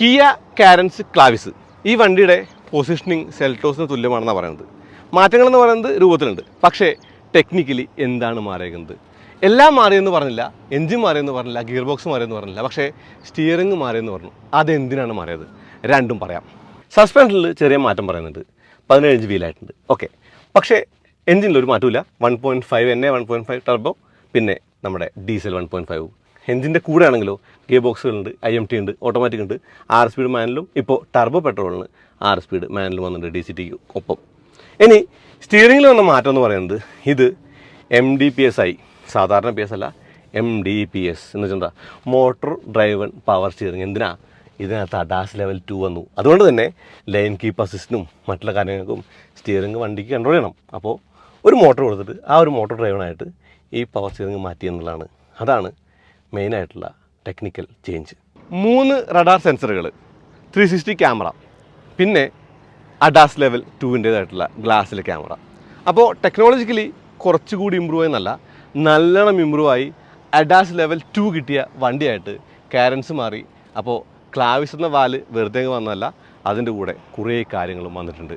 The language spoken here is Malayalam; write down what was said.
Kia Carens Clavis. ഈ വണ്ടിയുടെ പൊസിഷനിങ് സെൽറ്റോസിന് തുല്യമാണെന്നാണ് പറയുന്നത്. മാറ്റങ്ങളെന്ന് പറയുന്നത് രൂപത്തിലുണ്ട്. പക്ഷേ ടെക്നിക്കലി എന്താണ് മാറിയേക്കുന്നത്? എല്ലാം മാറിയെന്ന് പറഞ്ഞില്ല. എൻജിൻ മാറിയെന്ന് പറഞ്ഞില്ല. ഗിയർ ബോക്സ് മാറിയെന്ന് പറഞ്ഞില്ല. പക്ഷേ സ്റ്റിയറിംഗ് മാറിയെന്ന് പറഞ്ഞു. അതെന്തിനാണ് മാറിയത്? രണ്ടും പറയാം. സസ്പെൻഷനിൽ ചെറിയ മാറ്റം പറയുന്നുണ്ട്. പതിനേഴ് ഇഞ്ച് വീലായിട്ടുണ്ട് ഓക്കെ പക്ഷേ എൻജിനിൽ ഒരു മാറ്റമില്ല one point five N A one point five turbo പിന്നെ നമ്മുടെ ഡീസൽ വൺ പോയിന്റ് ഫൈവ് എഞ്ചിന്റെ കൂടെ ആണെങ്കിലോ ഗിയർ ബോക്സുകളുണ്ട് ഐ എം ടി ഉണ്ട് ഓട്ടോമാറ്റിക് ഉണ്ട്. ആറ് സ്പീഡ് മാനലും ഇപ്പോൾ ടർബോ പെട്രോളിന് ആറ് സ്പീഡ് മാനലും വന്നിട്ടുണ്ട് ഡി സി ടിക്ക് ഒപ്പം. ഇനി സ്റ്റിയറിംഗിൽ വന്ന മാറ്റം എന്ന് പറയുന്നത് ഇത് എം ഡി പി എസ് ആയി സാധാരണ പി എസ് അല്ല എം ഡി പി എസ് എന്ന് വെച്ചാൽ എന്താ? മോട്ടോർ ഡ്രൈവൺ പവർ സ്റ്റിയറിംഗ് എന്തിനാ? ഇതിനകത്ത് അഡാസ് ലെവൽ ടു വന്നു. അതുകൊണ്ട് തന്നെ ലൈൻ കീപ്പ് അസിസ്റ്റിനും മറ്റുള്ള കാര്യങ്ങൾക്കും സ്റ്റിയറിംഗ് വണ്ടിക്ക് കൺട്രോൾ ചെയ്യണം. അപ്പോൾ ഒരു മോട്ടോർ കൊടുത്തിട്ട് ആ ഒരു മോട്ടോർ ഡ്രൈവണായിട്ട് ഈ പവർ സ്റ്റിയറിംഗ് മാറ്റി എന്നുള്ളതാണ്. അതാണ് മെയിനായിട്ടുള്ള ടെക്നിക്കൽ ചേഞ്ച് മൂന്ന് റഡാർ സെൻസറുകൾ ത്രീ സിക്സ്റ്റി ക്യാമറ പിന്നെ അഡാസ് ലെവൽ ടുവിന്റേതായിട്ടുള്ള ഗ്ലാസ്സിലെ ക്യാമറ അപ്പോൾ ടെക്നോളജിക്കലി കുറച്ചുകൂടി ഇമ്പ്രൂവ് എന്നല്ല നല്ലോണം ഇമ്പ്രൂവ് ആയി അഡാസ് ലെവൽ ടു കിട്ടിയ വണ്ടിയായിട്ട് കാരൻസ് മാറി. അപ്പോൾ ക്ലാവിസ് എന്ന വാൽ വെറുതെ വന്നതല്ല അതിന്റെ കൂടെ കുറേ കാര്യങ്ങളും വന്നിട്ടുണ്ട്.